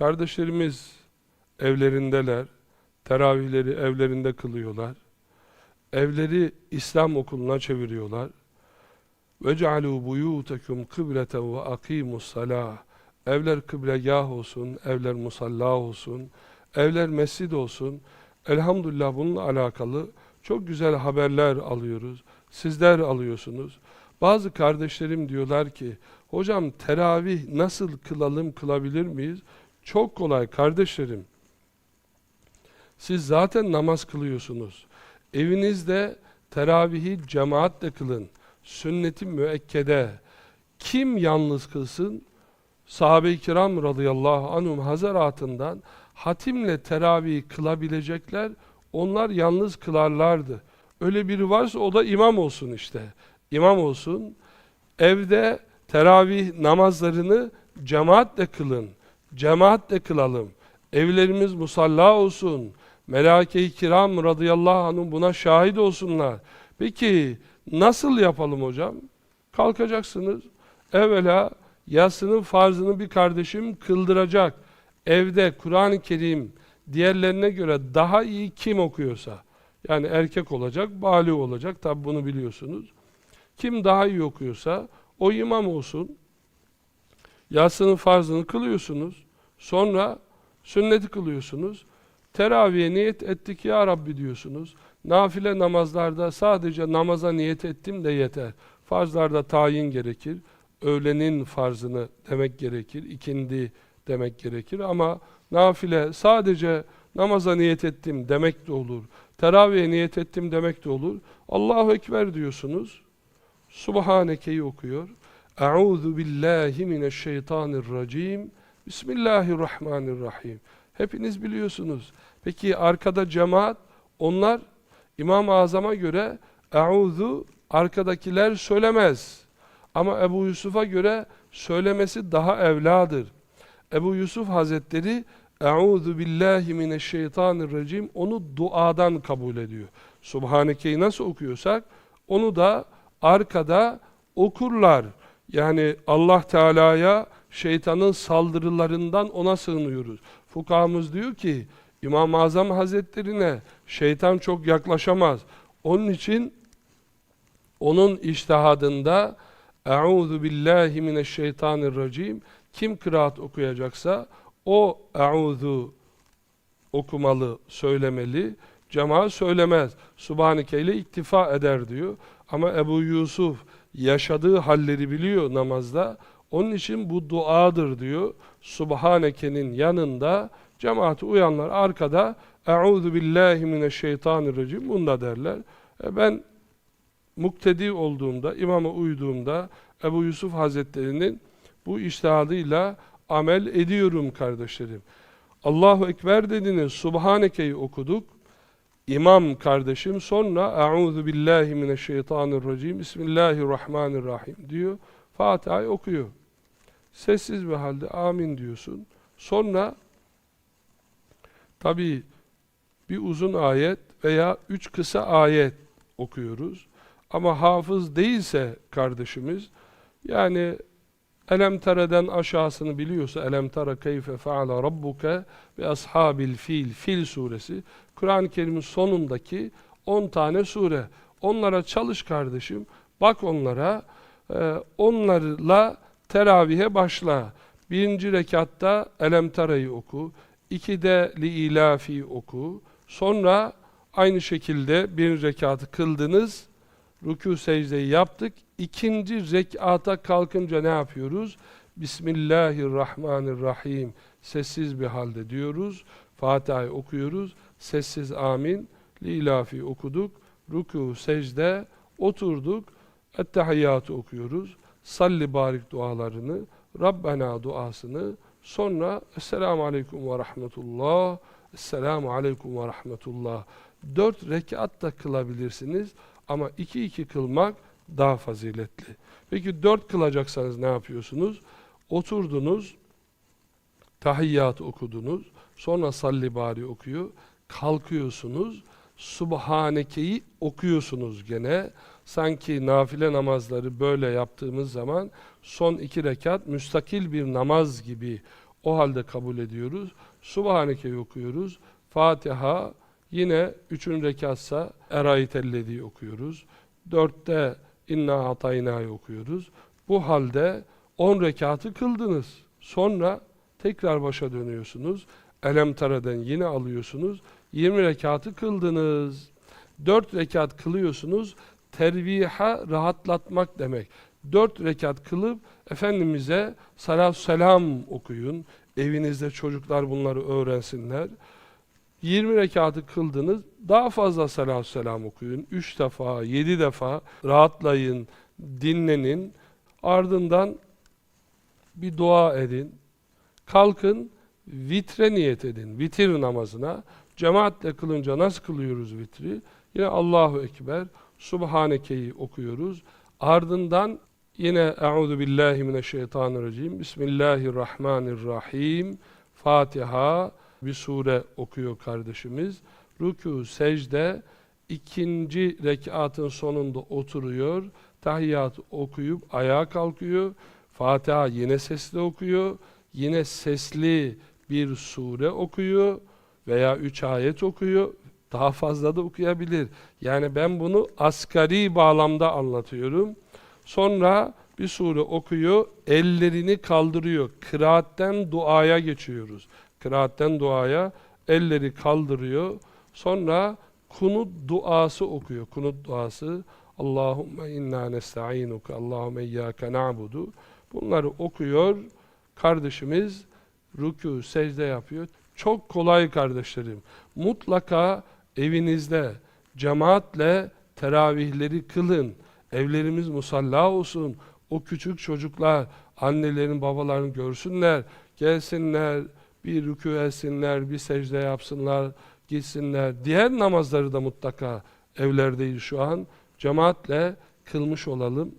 Kardeşlerimiz evlerindeler, teravihleri evlerinde kılıyorlar. Evleri İslam okuluna çeviriyorlar. وَجَعَلُوا بُيُوتَكُمْ قِبْلَةً وَاَقِيمُوا الصَّلَاةِ Evler kıblegah olsun, evler musalla olsun, evler mescid olsun. Elhamdülillah bununla alakalı çok güzel haberler alıyoruz. Sizler alıyorsunuz. Bazı kardeşlerim diyorlar ki, hocam teravih nasıl kılalım, kılabilir miyiz? Çok kolay kardeşlerim. Siz zaten namaz kılıyorsunuz. Evinizde teravihi cemaatle kılın. Sünnet-i müekkede. Kim yalnız kılsın? Sahabe-i kiram radıyallahu anhum hazaratından hatimle teravih kılabilecekler, onlar yalnız kılarlardı. Öyle biri varsa o da imam olsun işte. İmam olsun. Evde teravih namazlarını cemaatle kılın. Cemaatle kılalım. Evlerimiz musalla olsun. Melaike-i kiram radıyallahu anhum buna şahit olsunlar. Peki nasıl yapalım hocam? Kalkacaksınız. Evvela yasının farzını bir kardeşim kıldıracak. Evde Kur'an-ı Kerim diğerlerine göre daha iyi kim okuyorsa. Yani erkek olacak, bali olacak. Tabi bunu biliyorsunuz. Kim daha iyi okuyorsa o imam olsun. Yatsının farzını kılıyorsunuz. Sonra sünneti kılıyorsunuz. Teraviye niyet ettik ya Rabbi diyorsunuz. Nafile namazlarda sadece namaza niyet ettim de yeter. Farzlarda tayin gerekir. Öğlenin farzını demek gerekir. ikindi demek gerekir. Ama nafile sadece namaza niyet ettim demek de olur. Teraviye niyet ettim demek de olur. Allahu Ekber diyorsunuz. Subhaneke'yi okuyor. Euzu billahi mineşşeytanirracim. Bismillahirrahmanirrahim. Hepiniz biliyorsunuz. Peki arkada cemaat, onlar İmam-ı Azam'a göre Euzu arkadakiler söylemez. Ama Ebu Yusuf'a göre söylemesi daha evladır. Ebu Yusuf Hazretleri Euzu billahi mineşşeytanirracim onu duadan kabul ediyor. Subhaneke'yi nasıl okuyorsak onu da arkada okurlar. Yani Allah Teala'ya şeytanın saldırılarından ona sığınıyoruz. Fukahamız diyor ki İmam-ı Azam Hazretlerine şeytan çok yaklaşamaz. Onun için onun iştihadında Euzu billahi mineşşeytanirracim kim kıraat okuyacaksa o Euzu okumalı, söylemeli. Cemaat söylemez. Subhaneke ile iktifa eder diyor. Ama Ebu Yusuf yaşadığı halleri biliyor namazda. Onun için bu duadır diyor. Subhaneke'nin yanında cemaati uyanlar arkada Euzu billahi mineşşeytanirracim bunda derler. E ben muktedi olduğumda, imama uyduğumda Ebu Yusuf Hazretleri'nin bu iştihadıyla amel ediyorum kardeşlerim. Allahu Ekber dediniz, Subhaneke'yi okuduk. İmam kardeşim sonra Euzu billahi mineşşeytanirracim Bismillahirrahmanirrahim diyor. Fatiha'yı okuyor. Sessiz bir halde amin diyorsun. Sonra tabi bir uzun ayet veya üç kısa ayet okuyoruz. Ama hafız değilse kardeşimiz yani Elem tereden aşağısını biliyorsa Elem tera keyfe feala rabbuke ve ashabil fil Fil suresi Kur'an-ı Kerim'in sonundaki 10 tane sure. Onlara çalış kardeşim. Bak onlara. E, onlarla teravihe başla. Birinci rekatta Elem terayı oku. İkide li ilafi oku. Sonra aynı şekilde bir rekatı kıldınız. Rükû secdeyi yaptık. İkinci rekata kalkınca ne yapıyoruz? Bismillahirrahmanirrahim. Sessiz bir halde diyoruz. Fatiha'yı okuyoruz. Sessiz amin. Lilafi okuduk. Rükû, secde, oturduk. Ettehiyyatı okuyoruz. Salli barik dualarını, Rabbena duasını, sonra Esselamu Aleyküm ve Rahmetullah, Esselamu Aleyküm ve Rahmetullah. Dört rekat da kılabilirsiniz ama iki iki kılmak daha faziletli. Peki dört kılacaksanız ne yapıyorsunuz? Oturdunuz, tahiyyat okudunuz, sonra salli bari okuyor, kalkıyorsunuz, Subhaneke'yi okuyorsunuz gene. Sanki nafile namazları böyle yaptığımız zaman son iki rekat müstakil bir namaz gibi O halde kabul ediyoruz. Subhaneke'yi okuyoruz. Fatiha yine üçün rekatsa Eraytellezi okuyoruz. Dörtte İnna Atayna'yı okuyoruz. Bu halde 10 rekatı kıldınız. Sonra tekrar başa dönüyorsunuz. Elem Tara'dan yine alıyorsunuz. 20 rekatı kıldınız. 4 rekat kılıyorsunuz. Terviha rahatlatmak demek. 4 rekat kılıp Efendimiz'e salat selam okuyun. Evinizde çocuklar bunları öğrensinler. 20 rekatı kıldınız. Daha fazla salat selam okuyun. 3 defa, 7 defa rahatlayın, dinlenin. Ardından bir dua edin. Kalkın, vitre niyet edin. Vitir namazına. Cemaatle kılınca nasıl kılıyoruz vitri? Yine Allahu Ekber, Subhaneke'yi okuyoruz. Ardından yine Euzu billahi mineşşeytanirracim. Bismillahirrahmanirrahim. Fatiha bir sure okuyor kardeşimiz. Rükû, secde ikinci rekatın sonunda oturuyor. Tahiyyatı okuyup ayağa kalkıyor. Fatiha yine sesli okuyor. Yine sesli bir sure okuyor veya üç ayet okuyor. Daha fazla da okuyabilir. Yani ben bunu asgari bağlamda anlatıyorum. Sonra bir sure okuyor, ellerini kaldırıyor. Kıraatten duaya geçiyoruz. Kıraatten duaya elleri kaldırıyor. Sonra kunut duası okuyor. Kunut duası Allahümme inna nesta'inuke Allahümme iyyâke na'budu Bunları okuyor. Kardeşimiz rükû, secde yapıyor. Çok kolay kardeşlerim. Mutlaka evinizde cemaatle teravihleri kılın. Evlerimiz musalla olsun. O küçük çocuklar annelerin babalarını görsünler. Gelsinler, bir rükû etsinler, bir secde yapsınlar, gitsinler. Diğer namazları da mutlaka evlerdeyiz şu an. Cemaatle kılmış olalım.